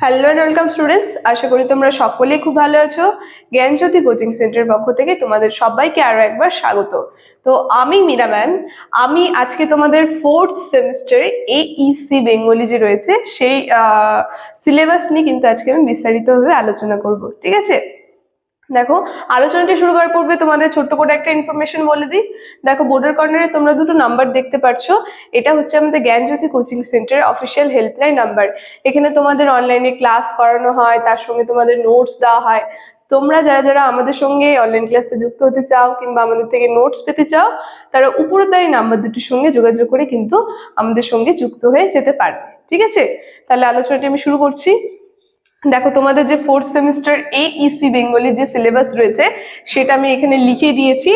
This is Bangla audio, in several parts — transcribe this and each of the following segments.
হ্যালো অ্যান্ড ওয়েলকাম স্টুডেন্টস আশা করি তোমরা সকলেই খুব ভালো আছো। জ্ঞানজ্যোতি কোচিং সেন্টারের পক্ষ থেকে তোমাদের সবাইকে আরও একবার স্বাগত। তো আমি মীরা ম্যাম। আমি আজকে তোমাদের ফোর্থ সেমিস্টার এইসি বেঙ্গলি যে রয়েছে, সেই সিলেবাস নিয়ে কিন্তু আজকে আমি বিস্তারিতভাবে আলোচনা করব। ঠিক আছে? দেখো, আলোচনাটি শুরু করার পূর্বে তোমাদের ছোট্ট করে একটা ইনফরমেশন বলে দিই। দেখো বোর্ডের কর্নারে তোমরা দুটো নাম্বার দেখতে পাচ্ছ এটা হচ্ছে আমাদের Gyanjyoti coaching centre official helpline number এখানে তোমাদের অনলাইনে ক্লাস করানো হয়, তার সঙ্গে তোমাদের নোটস দেওয়া হয়। তোমরা যারা যারা আমাদের সঙ্গে অনলাইন ক্লাসে যুক্ত হতে চাও কিংবা আমাদের থেকে নোটস পেতে চাও, তারা উপরে এই নাম্বার দুটির সঙ্গে যোগাযোগ করে কিন্তু আমাদের সঙ্গে যুক্ত হয়ে যেতে পারবে। ঠিক আছে? তাহলে আলোচনাটি আমি শুরু করছি। দেখো, তোমাদের যে ফোর্থ সেমিস্টার এইসি বেঙ্গলি যে সিলেবাস রয়েছে, সেটা আমি এখানে লিখে দিয়েছি।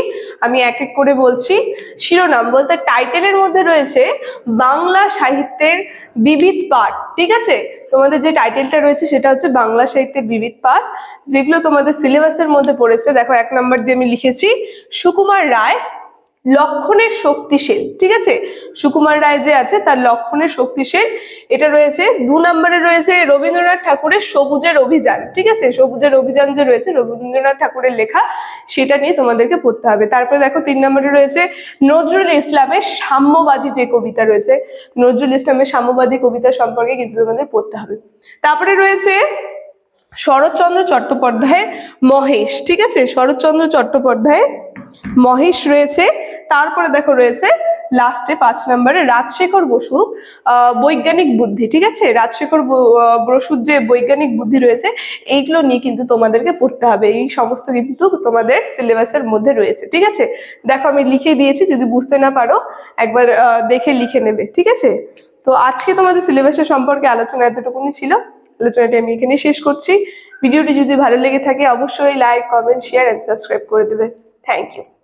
আমি এক এক করে বলছি। শিরোনাম বলতে টাইটেলের মধ্যে রয়েছে বাংলা সাহিত্যের বিবিধ পাঠ, ঠিক আছে? তোমাদের যে টাইটেলটা রয়েছে, সেটা হচ্ছে বাংলা সাহিত্যের বিবিধ পাঠ, যেগুলো তোমাদের সিলেবাসের মধ্যে পড়েছে। দেখো, এক নম্বর দিয়ে আমি লিখেছি, সুকুমার রায় লক্ষণের শক্তিশীল, ঠিক আছে? সুকুমার রায় যে আছে, তার লক্ষণের শক্তিশীল। এটা রয়েছে, দু নম্বরে রয়েছে রবীন্দ্রনাথ ঠাকুরের সবুজের অভিযান, ঠিক আছে? সবুজের অভিযান যে রয়েছে, রবীন্দ্রনাথ ঠাকুরের লেখা, সেটা নিয়ে তোমাদেরকে পড়তে হবে। তারপরে দেখো, তিন নম্বরে রয়েছে, নজরুল ইসলামের সাম্যবাদী যে কবিতা রয়েছে, নজরুল ইসলামের সাম্যবাদী কবিতা সম্পর্কে কিন্তু তোমাদের পড়তে হবে। তারপরে রয়েছে, শরৎচন্দ্র চট্টোপাধ্যায়ের মহেশ, ঠিক আছে? শরৎচন্দ্র চট্টোপাধ্যায়ের মহেশ রয়েছে। তারপরে দেখো রয়েছে লাস্টে পাঁচ নম্বরে রাজশেখর বসু বৈজ্ঞানিক বুদ্ধি, ঠিক আছে? রাজশেখর বসুর যে বৈজ্ঞানিক বুদ্ধি রয়েছে, এইগুলো নিয়ে কিন্তু তোমাদেরকে পড়তে হবে। এই সমস্ত কিন্তু তোমাদের সিলেবাসের মধ্যে রয়েছে, ঠিক আছে? দেখো আমি লিখে দিয়েছি, যদি বুঝতে না পারো, একবার দেখে লিখে নেবে, ঠিক আছে? তো আজকে তোমাদের সিলেবাসের সম্পর্কে আলোচনা এতটুকুনি ছিল। আলোচনাটি আমি এখানে শেষ করছি। ভিডিওটি যদি ভালো লেগে থাকে, অবশ্যই like comment share and subscribe করে দেবে। Thank you.